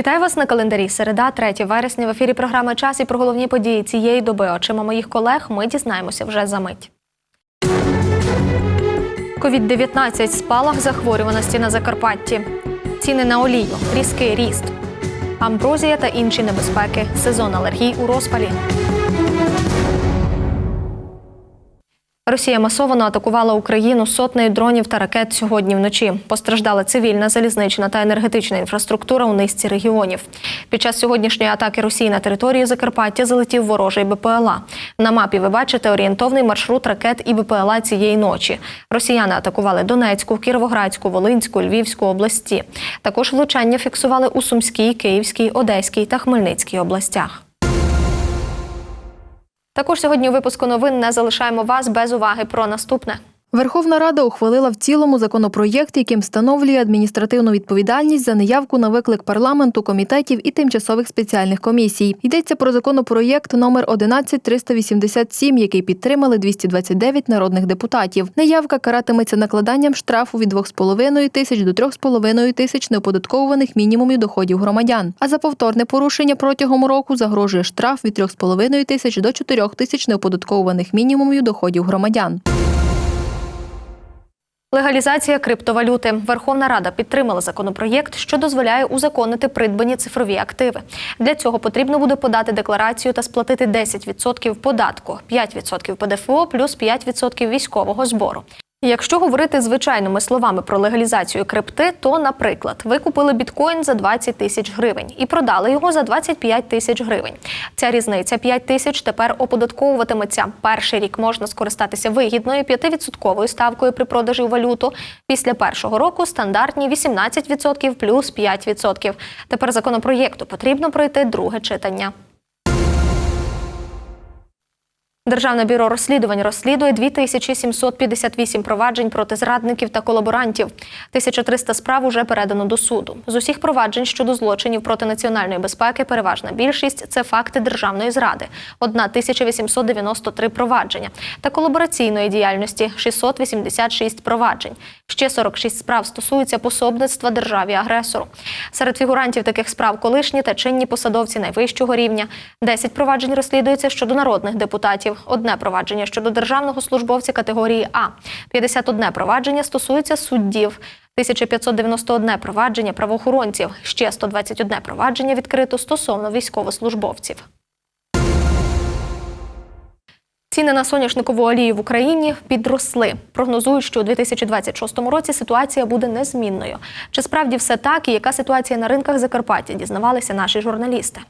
Вітаю вас на календарі. Середа, 3 вересня. В ефірі програми Час і про головні події цієї доби. Очима моїх колег ми дізнаємося вже за мить. Ковід-19 спалах захворюваності на Закарпатті. Ціни на олію, різкий ріст, амброзія та інші небезпеки. Сезон алергій у розпалі. Росія масово атакувала Україну сотнею дронів та ракет сьогодні вночі. Постраждала цивільна, залізнична та енергетична інфраструктура у низці регіонів. Під час сьогоднішньої атаки Росії на територію Закарпаття залетів ворожий БПЛА. На мапі ви бачите орієнтовний маршрут ракет і БПЛА цієї ночі. Росіяни атакували Донецьку, Кіровоградську, Волинську, Львівську області. Також влучання фіксували у Сумській, Київській, Одеській та Хмельницькій областях. Також сьогодні у випуску новин не залишаємо вас без уваги про наступне. Верховна Рада ухвалила в цілому законопроєкт, яким встановлює адміністративну відповідальність за неявку на виклик парламенту, комітетів і тимчасових спеціальних комісій. Йдеться про законопроєкт номер 11387, який підтримали 229 народних депутатів. Неявка каратиметься накладанням штрафу від 2,5 тисяч до 3,5 тисяч неоподатковуваних мінімумів доходів громадян. А за повторне порушення протягом року загрожує штраф від 3,5 тисяч до 4 тисяч неоподатковуваних мінімумів доходів громадян. Легалізація криптовалюти. Верховна Рада підтримала законопроєкт, що дозволяє узаконити придбані цифрові активи. Для цього потрібно буде подати декларацію та сплатити 10% податку, 5% ПДФО плюс 5% військового збору. Якщо говорити звичайними словами про легалізацію крипти, то, наприклад, ви купили біткоін за 20 тисяч гривень і продали його за 25 тисяч гривень. Ця різниця 5 тисяч тепер оподатковуватиметься. Перший рік можна скористатися вигідною 5% ставкою при продажі валюту. Після першого року стандартні 18% плюс 5%. Тепер законопроєкту потрібно пройти друге читання. Державне бюро розслідувань розслідує 2758 проваджень проти зрадників та колаборантів. 1300 справ уже передано до суду. З усіх проваджень щодо злочинів проти національної безпеки переважна більшість це факти державної зради. 1893 провадження та колабораційної діяльності 686 проваджень. Ще 46 справ стосуються пособництва державі агресору. Серед фігурантів таких справ колишні та чинні посадовці найвищого рівня. 10 проваджень розслідується щодо народних депутатів. Одне провадження щодо державного службовця категорії А. 51 провадження стосується суддів. 1591 провадження правоохоронців. Ще 121 провадження відкрито стосовно військовослужбовців. Ціни на соняшникову олію в Україні підросли. Прогнозують, що у 2026 році ситуація буде незмінною. Чи справді все так і яка ситуація на ринках Закарпаття? Дізнавалися наші журналісти.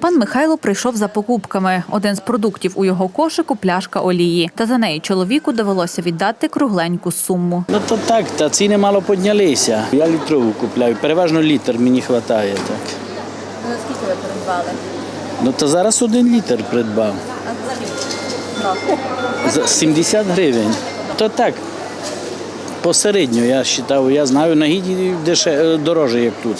Пан Михайло прийшов за покупками. Один з продуктів у його кошику пляшка олії. Та за неї чоловіку довелося віддати кругленьку суму. Ну то так, та ціни мало піднялися. Я літрову купляю, переважно літр мені вистачає так. Наскільки ви придбали? Ну то зараз один літр придбав. За 70 гривень. То так. Посередньо, я вважав, я знаю, на гіді деше, дороже, як тут.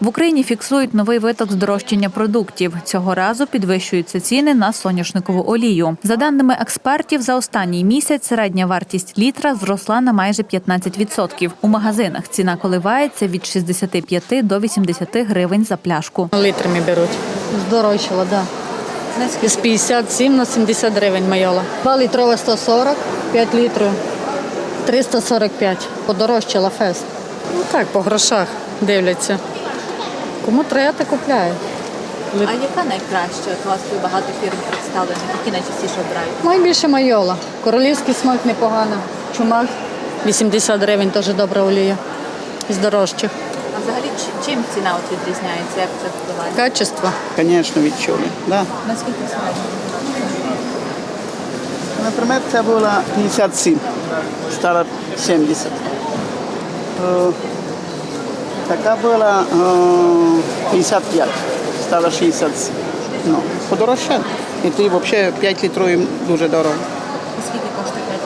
В Україні фіксують новий виток здорожчання продуктів. Цього разу підвищуються ціни на соняшникову олію. За даними експертів, за останній місяць середня вартість літра зросла на майже 15%. У магазинах ціна коливається від 65 до 80 гривень за пляшку. Літрами беруть. Здорожчала, так. Да. З 57 на 70 гривень майола. 2 літрова 140, 5 літрів 345. Подорожчала фест. Ну так, по грошах дивляться. Кому треба, то купляє. А яка найкраща? От у вас тут багато фірм представлених, які найчастіше обирають? Найбільше майола. Королівський смак непогано. Чумак 80 гривень теж добра олія. З дорожчих. А взагалі чи- чим ціна от відрізняється? Як це впливає? Качество. Звісно, відчули. Да. Наскільки середньо? Наприклад, це була 57, стала 70. Е, Така була о, 55, стала 67. Ну, подорожче. І ти взагалі 5 літрів дуже дорого. Скільки коштує 5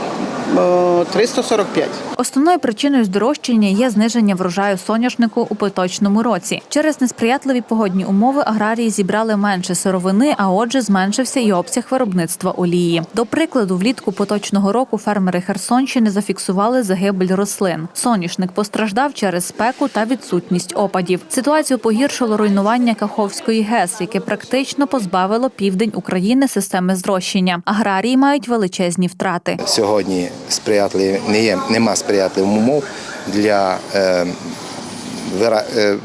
літрів? Е, 345. Основною причиною здорожчання є зниження врожаю соняшнику у поточному році. Через несприятливі погодні умови аграрії зібрали менше сировини, а отже, зменшився і обсяг виробництва олії. До прикладу, влітку поточного року фермери Херсонщини зафіксували загибель рослин. Соняшник постраждав через спеку та відсутність опадів. Ситуацію погіршило руйнування Каховської ГЕС, яке практично позбавило південь України системи зрощення. Аграрії мають величезні втрати. Сьогодні сприятливі не є, нема сприятливих умов для, е, е,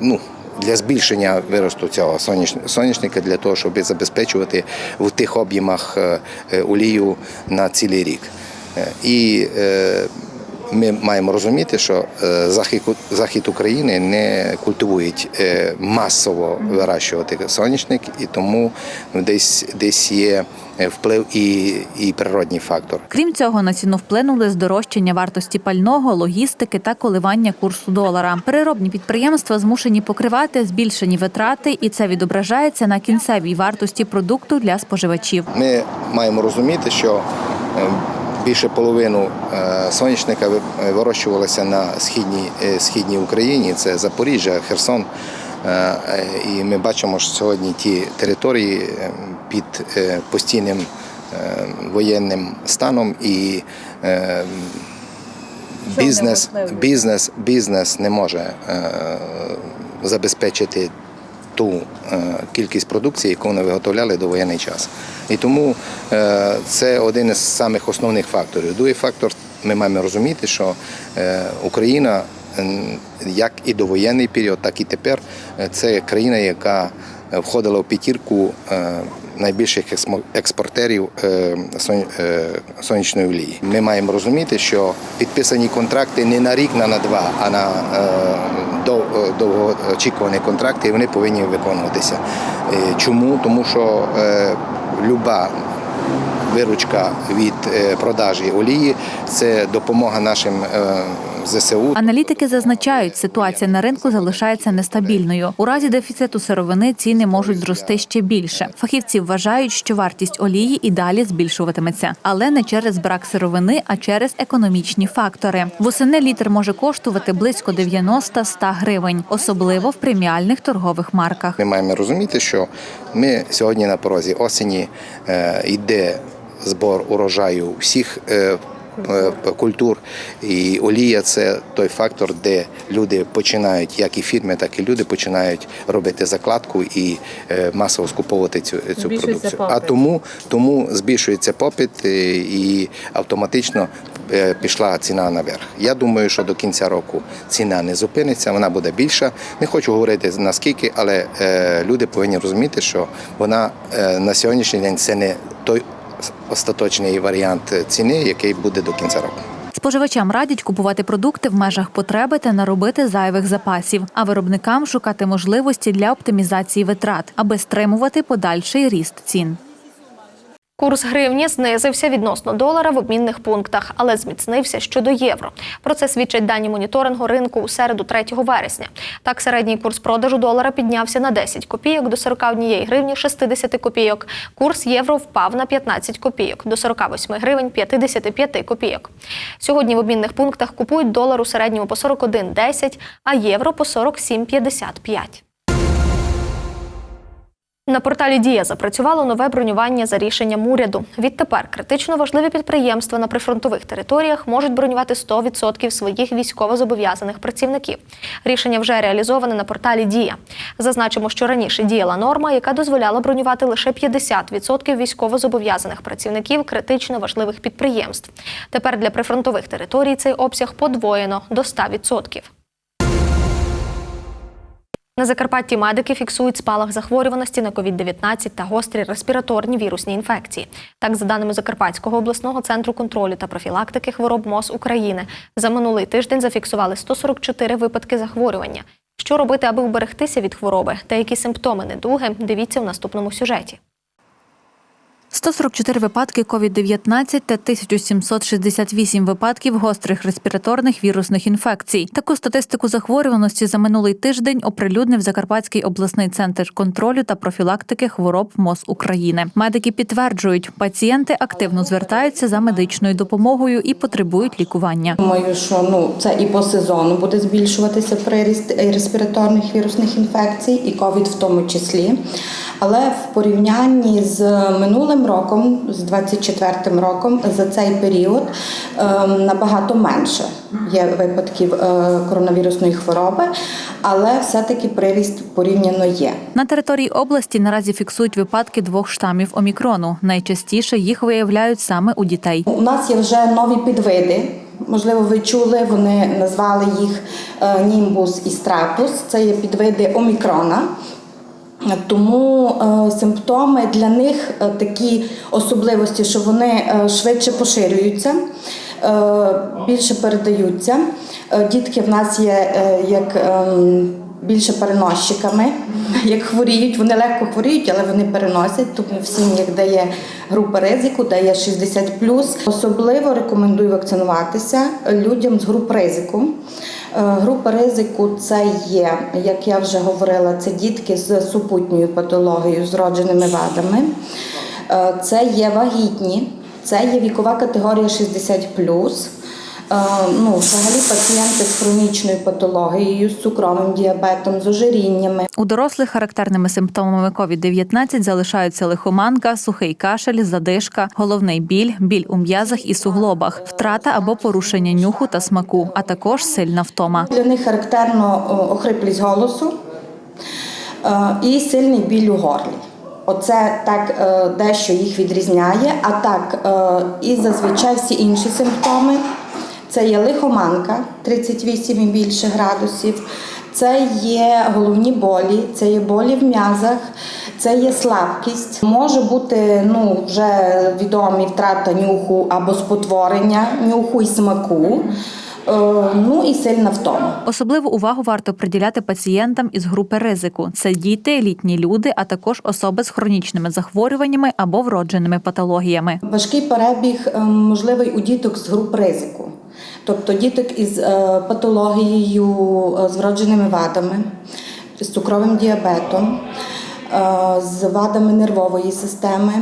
ну, для збільшення виросту цього соняшн- соняшника для того, щоб забезпечувати в тих об'ємах е, олію на цілий рік. І ми маємо розуміти, що е, захід, України не культивують е, масово вирощувати соняшник, і тому ну, десь, десь є е, вплив і, і природній фактор. Крім цього, на ціну вплинули здорожчання вартості пального, логістики та коливання курсу долара. Переробні підприємства змушені покривати збільшені витрати, і це відображається на кінцевій вартості продукту для споживачів. Ми маємо розуміти, що більше половину е, соняшника е, вирощувалося на східній, е, східній Україні, це Запоріжжя, Херсон. І ми бачимо, що сьогодні ті території під постійним воєнним станом і бізнес, бізнес, бізнес не може забезпечити ту е, кількість продукції, яку вони виготовляли до воєнний час. І тому е, це один із самих основних факторів. Другий фактор, ми маємо розуміти, що е, Україна, як і довоєнний період, так і тепер, це країна, яка входила в п'ятірку найбільших експортерів е, е, сонячної олії. Ми маємо розуміти, що підписані контракти не на рік, не на два, а на е, дов- довгоочікувані контракти, і вони повинні виконуватися. Чому? Тому що люба виручка від продажі олії це допомога нашим ЗСУ. Аналітики зазначають, ситуація на ринку залишається нестабільною. У разі дефіциту сировини ціни можуть зрости ще більше. Фахівці вважають, що вартість олії і далі збільшуватиметься, але не через брак сировини, а через економічні фактори. Восени літр може коштувати близько 90-100 гривень, особливо в преміальних торгових марках. Ми маємо розуміти, що ми сьогодні на порозі осені е, йде збор урожаю всіх. Е, Культур і олія це той фактор, де люди починають, як і фірми, так і люди починають робити закладку і е, масово скуповувати цю, цю продукцію. А тому, тому збільшується попит е, і автоматично пішла ціна наверх. Я думаю, що до кінця року ціна не зупиниться, вона буде більша. Не хочу говорити наскільки, але люди повинні розуміти, що вона на сьогоднішній день це не той остаточний варіант ціни, який буде до кінця року. Споживачам радять купувати продукти в межах потреби та наробити зайвих запасів, а виробникам шукати можливості для оптимізації витрат, аби стримувати подальший ріст цін. Курс гривні знизився відносно долара в обмінних пунктах, але зміцнився щодо євро. Про це свідчать дані моніторингу ринку у середу 3 вересня. Так, середній курс продажу долара піднявся на 10 копійок до 41 гривні 60 копійок. Курс євро впав на 15 копійок до 48 гривень 55 копійок. Сьогодні в обмінних пунктах купують долар у середньому по 41,10, а євро по 47,55. На порталі Дія запрацювало нове бронювання за рішенням уряду. Відтепер критично важливі підприємства на прифронтових територіях можуть бронювати 100% своїх військовозобов'язаних працівників. Рішення вже реалізоване на порталі Дія. Зазначимо, що раніше діяла норма, яка дозволяла бронювати лише 50% військовозобов'язаних працівників критично важливих підприємств. Тепер для прифронтових територій цей обсяг подвоєно до 100%. На Закарпатті медики фіксують спалах захворюваності на COVID-19 та гострі респіраторні вірусні інфекції. Так, за даними Закарпатського обласного центру контролю та профілактики хвороб МОЗ України, за минулий тиждень зафіксували 144 випадки захворювання. Що робити, аби уберегтися від хвороби та які симптоми недуги, дивіться в наступному сюжеті. 144 випадки COVID-19 та 1768 випадків гострих респіраторних вірусних інфекцій. Таку статистику захворюваності за минулий тиждень оприлюднив Закарпатський обласний центр контролю та профілактики хвороб МОЗ України. Медики підтверджують, пацієнти активно звертаються за медичною допомогою і потребують лікування. Думаю, що ну це і по сезону буде збільшуватися приріст е, респіраторних вірусних інфекцій, і ковід в тому числі. Але в порівнянні з минулим роком, з 24 роком, за цей період ем, набагато менше є випадків е, коронавірусної хвороби, але все-таки приріст порівняно є. На території області наразі фіксують випадки двох штамів омікрону. Найчастіше їх виявляють саме у дітей. У нас є вже нові підвиди. Можливо, ви чули, вони назвали їх е, німбус і страпус. Це є підвиди омікрона. Тому е, симптоми для них е, такі особливості, що вони е, швидше поширюються, більше передаються. Дітки в нас є як ем, більше переносчиками, як хворіють. Вони легко хворіють, але вони переносять. Тому в сім'ях, де є група ризику, де є 60+. Особливо рекомендую вакцинуватися людям з груп ризику. Е, Група ризику це є, як я вже говорила, це дітки з супутньою патологією, з родженими вадами. Е, Це є вагітні, це є вікова категорія 60 Е, Ну, взагалі пацієнти з хронічною патологією, з цукровим діабетом, з ожиріннями. У дорослих характерними симптомами COVID-19 залишаються лихоманка, сухий кашель, задишка, головний біль, біль у м'язах і суглобах, втрата або порушення нюху та смаку, а також сильна втома. Для них характерно е, охриплість голосу е, і сильний біль у горлі. Оце так е, дещо їх відрізняє. А так, е, і зазвичай всі інші симптоми. Це є лихоманка 38 і більше градусів, це є головні болі, це є болі в м'язах, це є слабкість. Може бути ну, вже відомі втрата нюху або спотворення нюху і смаку, е, ну і сильна втома. Особливу увагу варто приділяти пацієнтам із групи ризику: це діти, літні люди, а також особи з хронічними захворюваннями або вродженими патологіями. Важкий перебіг е, можливий у діток з груп ризику, тобто діток із е, патологією, е, з вродженими вадами, з цукровим діабетом, е, з вадами нервової системи.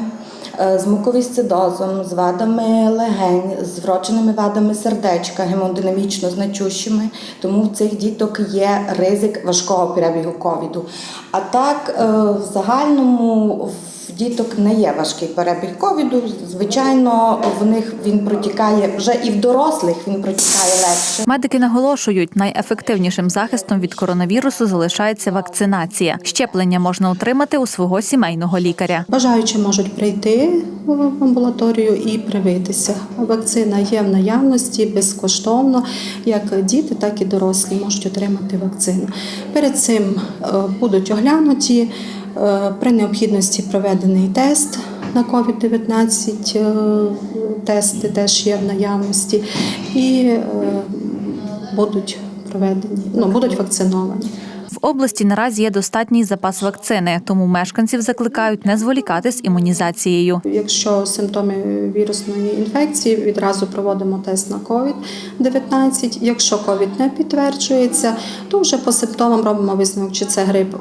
З муковісцидозом, з вадами легень, з вродженими вадами сердечка, гемодинамічно значущими, тому в цих діток є ризик важкого перебігу ковіду. А так, в загальному в діток не є важкий перебіг ковіду. Звичайно, в них він протікає вже і в дорослих він протікає легше. Медики наголошують, найефективнішим захистом від коронавірусу залишається вакцинація. Щеплення можна отримати у свого сімейного лікаря. Бажаючі можуть прийти в амбулаторію і привитися. Вакцина є в наявності безкоштовно. Як діти, так і дорослі можуть отримати вакцину. Перед цим е, будуть оглянуті при необхідності проведений тест. На COVID-19 е, тести теж є в наявності і е, будуть проведені, ну будуть вакциновані. В області наразі є достатній запас вакцини, тому мешканців закликають не зволікати з імунізацією. Якщо симптоми вірусної інфекції, відразу проводимо тест на COVID-19. Якщо COVID не підтверджується, то вже по симптомам робимо висновок, чи це грип,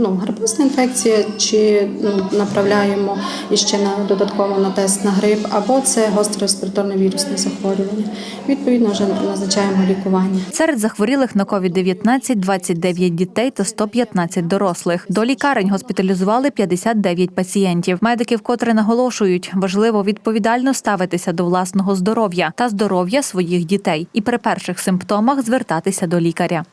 ну, грипусна інфекція, чи ну, направляємо іще на додатково на тест на грип, або це гостре респіраторне вірусне захворювання. Відповідно, вже назначаємо лікування. Серед захворілих на COVID-19 – 29 дітей та 115 дорослих. До лікарень госпіталізували 59 пацієнтів. Медики вкотре наголошують, важливо відповідально ставитися до власного здоров'я та здоров'я своїх дітей і при перших симптомах звертатися до лікаря.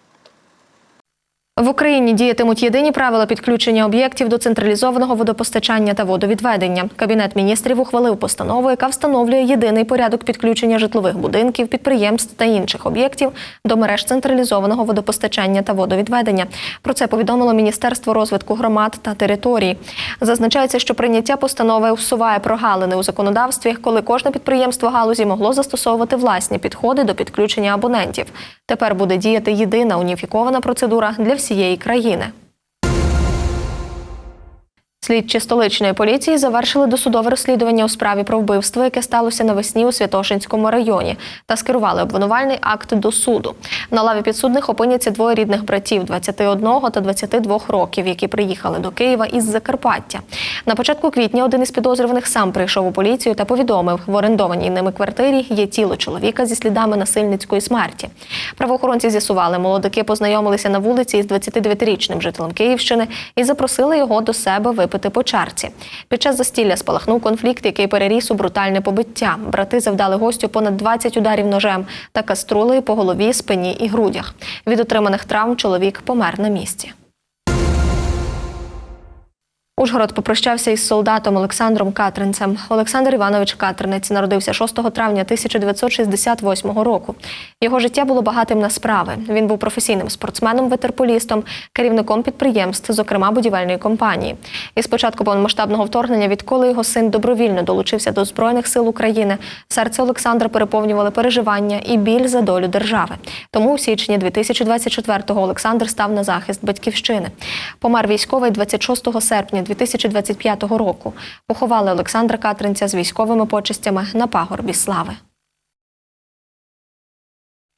В Україні діятимуть єдині правила підключення об'єктів до централізованого водопостачання та водовідведення. Кабінет міністрів ухвалив постанову, яка встановлює єдиний порядок підключення житлових будинків, підприємств та інших об'єктів до мереж централізованого водопостачання та водовідведення. Про це повідомило Міністерство розвитку громад та територій. Зазначається, що прийняття постанови усуває прогалини у законодавстві, коли кожне підприємство галузі могло застосовувати власні підходи до підключення абонентів. Тепер буде діяти єдина уніфікована процедура для всієї країни. Слідчі столичної поліції завершили досудове розслідування у справі про вбивство, яке сталося навесні у Святошинському районі, та скерували обвинувальний акт до суду. На лаві підсудних опиняться двоє рідних братів 21 та 22 років, які приїхали до Києва із Закарпаття. На початку квітня один із підозрюваних сам прийшов у поліцію та повідомив, в орендованій ними квартирі є тіло чоловіка зі слідами насильницької смерті. Правоохоронці з'ясували, молодики познайомилися на вулиці із 29-річним жителем Київщини і запросили його до себе випити по чарці. Під час застілля спалахнув конфлікт, який переріс у брутальне побиття. Брати завдали гостю понад 20 ударів ножем та каструлею по голові, спині і грудях. Від отриманих травм чоловік помер на місці. Ужгород попрощався із солдатом Олександром Катринцем. Олександр Іванович Катринець народився 6 травня 1968 року. Його життя було багатим на справи. Він був професійним спортсменом, ветерполістом, керівником підприємств, зокрема будівельної компанії. І з початку повномасштабного вторгнення, відколи його син добровільно долучився до збройних сил України, серце Олександра переповнювали переживання і біль за долю держави. Тому у січні 2024-го Олександр став на захист батьківщини. Помер військовий 26 серпня 2025 року. Поховали Олександра Катринця з військовими почестями на пагорбі слави.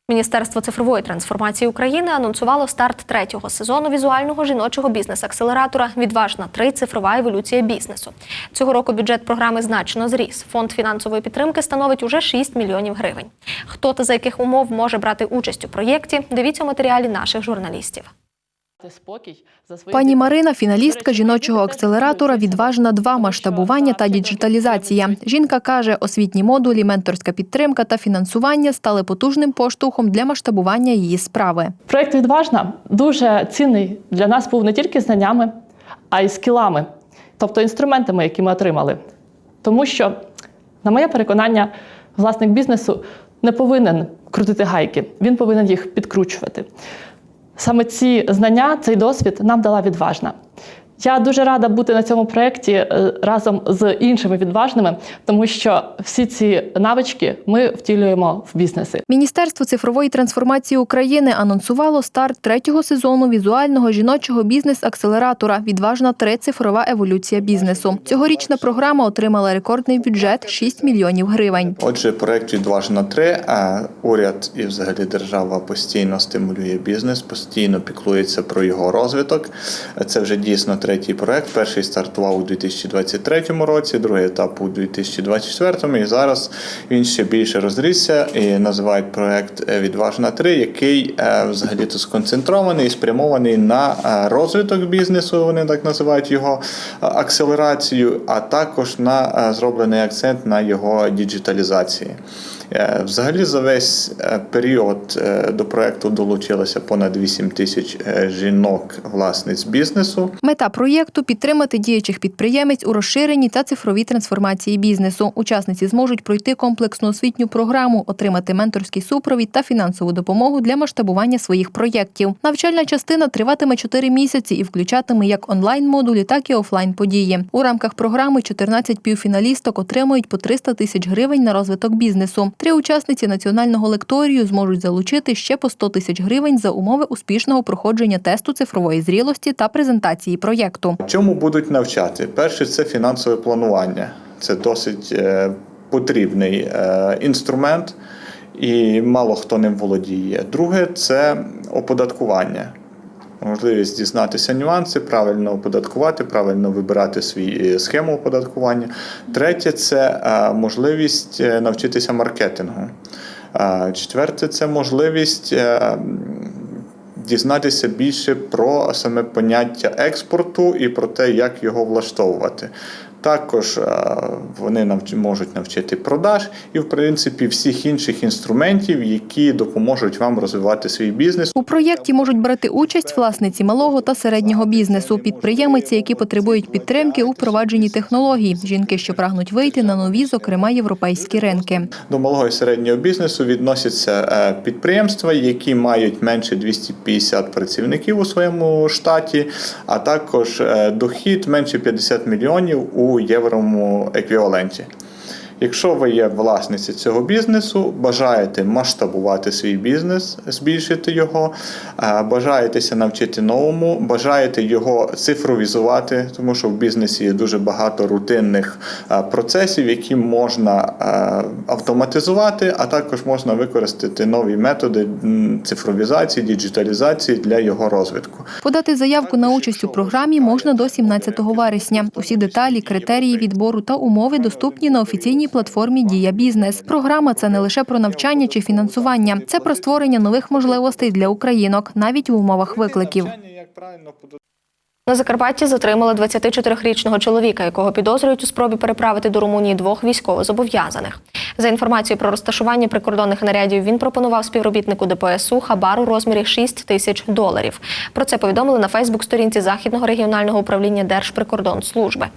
Міністерство цифрової трансформації України анонсувало старт третього сезону візуального жіночого бізнес-акселератора Відважна 3 цифрова еволюція бізнесу. Цього року бюджет програми значно зріс. Фонд фінансової підтримки становить уже 6 мільйонів гривень. Хто та за яких умов може брати участь у проєкті? Дивіться матеріалі наших журналістів. Спокій за свої Пані Марина, фіналістка жіночого акселератора Відважна 2 масштабування та діджиталізація. Жінка каже, освітні модулі, менторська підтримка та фінансування стали потужним поштовхом для масштабування її справи. проект відважна дуже цінний для нас був не тільки знаннями, а й скілами, тобто інструментами, які ми отримали. Тому що, на моє переконання, власник бізнесу не повинен крутити гайки, він повинен їх підкручувати. Саме ці знання, цей досвід нам дала відважна. Я дуже рада бути на цьому проєкті е, разом з іншими відважними, тому що всі ці навички ми втілюємо в бізнеси. Міністерство цифрової трансформації України анонсувало старт третього сезону візуального жіночого бізнес-акселератора Відважна 3 цифрова еволюція бізнесу. Цьогорічна програма отримала рекордний бюджет 6 мільйонів гривень. Отже, проект відважно 3 а уряд і взагалі держава постійно стимулює бізнес, постійно піклується про його розвиток. Це вже дійсно третій проект. Перший стартував у 2023 році, другий етап у 2024 і зараз він ще більше розрісся і називають проект Відважна 3, який е, взагалі то сконцентрований і спрямований на е, розвиток бізнесу. Вони так називають його е, акселерацію, а також на е, зроблений акцент на його діджиталізації. Е, Взагалі за весь е, період е, до проекту долучилося понад 8 тисяч е, жінок власниць бізнесу. Мета проєкту підтримати діючих підприємець у розширенні та цифровій трансформації бізнесу. Учасниці зможуть пройти комплексну освітню програму, отримати менторський супровід та фінансову допомогу для масштабування своїх проєктів. Навчальна частина триватиме 4 місяці і включатиме як онлайн-модулі, так і офлайн події. У рамках програми 14 півфіналісток отримують по 300 тисяч гривень на розвиток бізнесу. Три учасниці національного лекторію зможуть залучити ще по 100 тисяч гривень за умови успішного проходження тесту цифрової зрілості та презентації проєкту. Чому будуть навчати? Перше це фінансове планування. Це досить е, потрібний е, інструмент, і мало хто ним володіє. Друге це оподаткування. Можливість дізнатися нюанси, правильно оподаткувати, правильно вибирати свій е, схему оподаткування. Третє це можливість навчитися маркетингу. Четверте це можливість дізнатися більше про саме поняття експорту і про те, як його влаштовувати. Також е, вони навч- можуть навчити продаж і, в принципі, всіх інших інструментів, які допоможуть вам розвивати свій бізнес. У проєкті можуть брати участь власниці малого та середнього бізнесу, підприємиці, які потребують підтримки у впровадженні технологій, жінки, що прагнуть вийти на нові, зокрема європейські ринки. До малого і середнього бізнесу відносяться е, підприємства, які мають менше 250 працівників у своєму штаті, а також е, дохід менше 50 мільйонів у єврому еквіваленті. Якщо ви є власниця цього бізнесу, бажаєте масштабувати свій бізнес, збільшити його, е, бажаєтеся навчити новому, бажаєте його цифровізувати, тому що в бізнесі є дуже багато рутинних е, процесів, які можна е, автоматизувати, а також можна використати нові методи цифровізації, діджиталізації для його розвитку. Подати заявку на участь у програмі можна до 17 вересня. Усі деталі, критерії відбору та умови доступні на офіційній платформі Дія Бізнес. Програма це не лише про навчання чи фінансування, це про створення нових можливостей для українок, навіть у умовах викликів. На Закарпатті затримали 24-річного чоловіка, якого підозрюють у спробі переправити до Румунії двох військовозобов'язаних. За інформацією про розташування прикордонних нарядів, він пропонував співробітнику ДПСУ хабар у розмірі 6 тисяч доларів. Про це повідомили на Фейсбук-сторінці Західного регіонального управління Держприкордонслужби.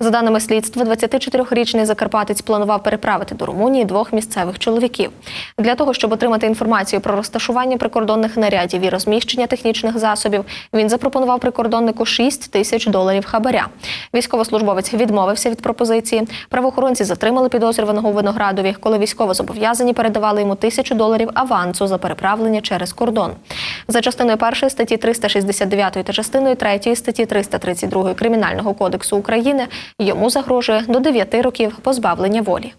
За даними слідства, 24-річний закарпатець планував переправити до Румунії двох місцевих чоловіків. Для того, щоб отримати інформацію про розташування прикордонних нарядів і розміщення технічних засобів, він запропонував прикордоннику 6 тисяч доларів хабаря. Військовослужбовець відмовився від пропозиції. Правоохоронці затримали підозрюваного у Виноградові, коли військовозобов'язані передавали йому тисячу доларів авансу за переправлення через кордон. За частиною першої статті 369 та частиною третьої статті 332 Кримінального кодексу України йому загрожує до 9 років позбавлення волі.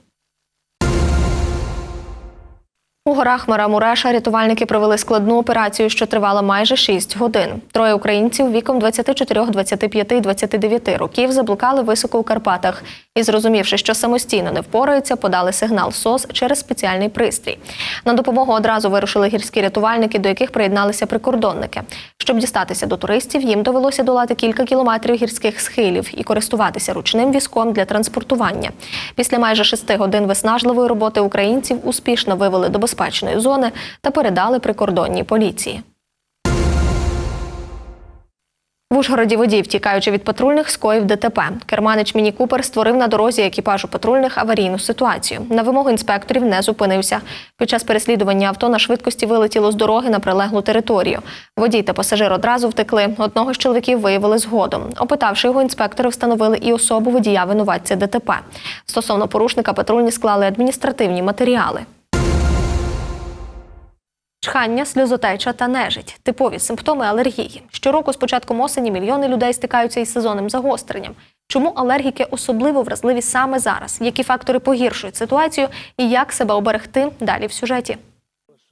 У горах Мара-Муреша рятувальники провели складну операцію, що тривала майже 6 годин. Троє українців віком 24, 25 і 29 років заблукали високо у Карпатах і, зрозумівши, що самостійно не впораються, подали сигнал СОС через спеціальний пристрій. На допомогу одразу вирушили гірські рятувальники, до яких приєдналися прикордонники. Щоб дістатися до туристів, їм довелося долати кілька кілометрів гірських схилів і користуватися ручним візком для транспортування. Після майже шести годин виснажливої роботи українців успішно вивели до безпечної зони та передали прикордонній поліції. Ужгороді водій, втікаючи від патрульних, скоїв ДТП. Керманич Міні Купер створив на дорозі екіпажу патрульних аварійну ситуацію. На вимогу інспекторів не зупинився. Під час переслідування авто на швидкості вилетіло з дороги на прилеглу територію. Водій та пасажир одразу втекли. Одного з чоловіків виявили згодом. Опитавши його, інспектори встановили і особу водія винуватця ДТП. Стосовно порушника патрульні склали адміністративні матеріали. Чхання, сльозотеча та нежить типові симптоми алергії. Щороку з початком осені мільйони людей стикаються із сезонним загостренням. Чому алергіки особливо вразливі саме зараз? Які фактори погіршують ситуацію і як себе оберегти? Далі в сюжеті.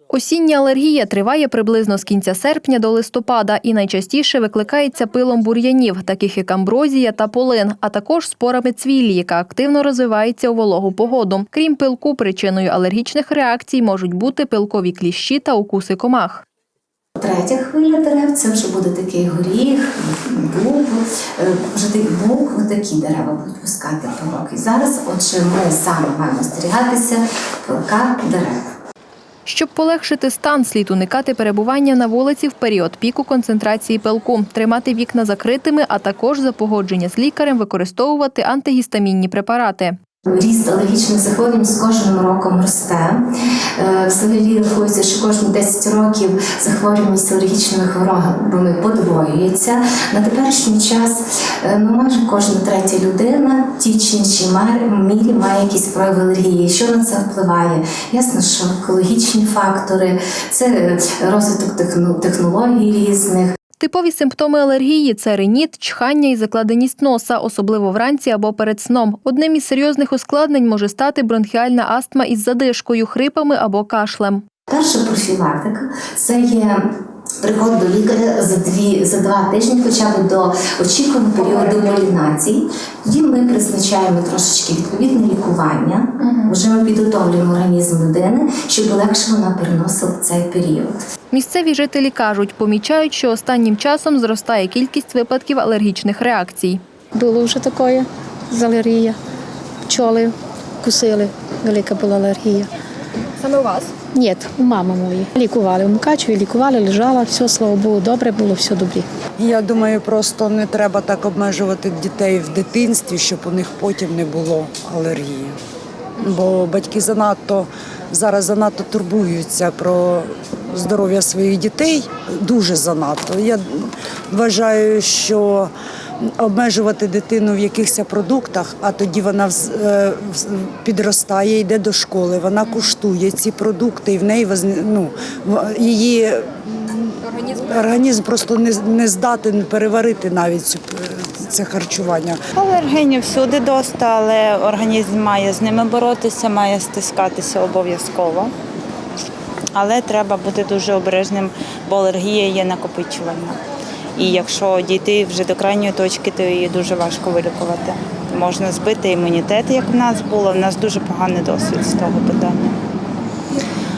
Осіння алергія триває приблизно з кінця серпня до листопада і найчастіше викликається пилом бур'янів, таких як амброзія та полин, а також спорами цвіллі, яка активно розвивається у вологу погоду. Крім пилку, причиною алергічних реакцій можуть бути пилкові кліщі та укуси комах. Третя хвиля дерев це вже буде такий горіх, бук, е, вже такий бук, такі дерева будуть пускати пилок. І зараз, отже, ми саме маємо остерігатися пилка дерев. Щоб полегшити стан, слід уникати перебування на вулиці в період піку концентрації пилку, тримати вікна закритими, а також за погодження з лікарем використовувати антигістамінні препарати. Ріст алергічних захворювань з кожним роком росте. Е, Взагалі рахується, що кожні 10 років захворюваність алергічними хворобами подвоюється. На теперішній час е, ну, майже кожна третя людина в тій чи іншій мірі має якісь прояви алергії. Що на це впливає? Ясно, що екологічні фактори, це е, розвиток техно- технологій різних. Типові симптоми алергії це риніт, чхання і закладеність носа, особливо вранці або перед сном. Одним із серйозних ускладнень може стати бронхіальна астма із задишкою, хрипами або кашлем. Перша профілактика це є приход до лікаря за дві за два тижні, хоча б до очікуваного періоду полінації. Тоді ми призначаємо трошечки відповідне лікування. Вже ми підготовлюємо організм людини, щоб легше вона переносила цей період. Місцеві жителі кажуть, помічають, що останнім часом зростає кількість випадків алергічних реакцій. Було вже таке з алергія. Пчоли кусили, велика була алергія. Саме у вас? Ні, у мами мої. Лікували в Мукачеві, лікували, лежала, все, слава Богу, добре було, все добре. Я думаю, просто не треба так обмежувати дітей в дитинстві, щоб у них потім не було алергії. Бо батьки занадто зараз занадто турбуються про здоров'я своїх дітей, дуже занадто. Я вважаю, що обмежувати дитину в якихось продуктах, а тоді вона е, підростає, йде до школи, вона куштує ці продукти, і в неї ну, її організм просто не, не здатен переварити навіть цю, це харчування. Алергенів всюди доста, але організм має з ними боротися, має стискатися обов'язково. Але треба бути дуже обережним, бо алергія є накопичувальна. І якщо дійти вже до крайньої точки, то її дуже важко вилікувати. Можна збити імунітет, як в нас було. В нас дуже поганий досвід з того питання.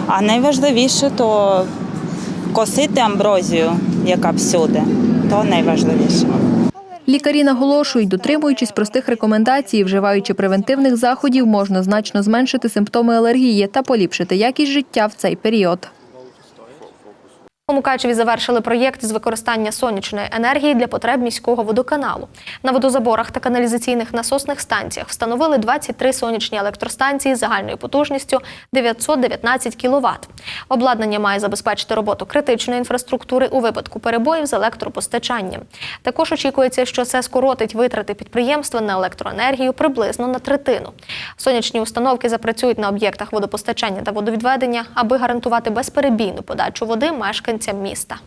А найважливіше то косити амброзію, яка всюди, то найважливіше. Лікарі наголошують, дотримуючись простих рекомендацій, вживаючи превентивних заходів, можна значно зменшити симптоми алергії та поліпшити якість життя в цей період. У Мукачеві завершили проєкт з використання сонячної енергії для потреб міського водоканалу. На водозаборах та каналізаційних насосних станціях встановили 23 сонячні електростанції з загальною потужністю 919 кВт. Обладнання має забезпечити роботу критичної інфраструктури у випадку перебоїв з електропостачанням. Також очікується, що це скоротить витрати підприємства на електроенергію приблизно на третину. Сонячні установки запрацюють на об'єктах водопостачання та водовідведення, аби гарантувати безперебійну подачу води мешканцям міста.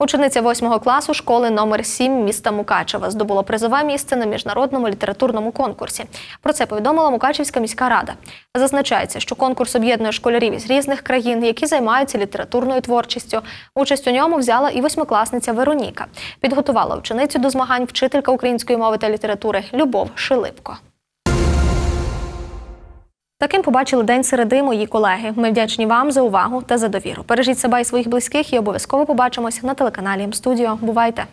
Учениця 8 класу школи номер 7 міста Мукачева здобула призове місце на міжнародному літературному конкурсі. Про це повідомила Мукачевська міська рада. Зазначається, що конкурс об'єднує школярів із різних країн, які займаються літературною творчістю. Участь у ньому взяла і восьмикласниця Вероніка. Підготувала ученицю до змагань вчителька української мови та літератури Любов Шилипко. Таким побачили день середи мої колеги. Ми вдячні вам за увагу та за довіру. Бережіть себе і своїх близьких і обов'язково побачимось на телеканалі М-студіо. Бувайте!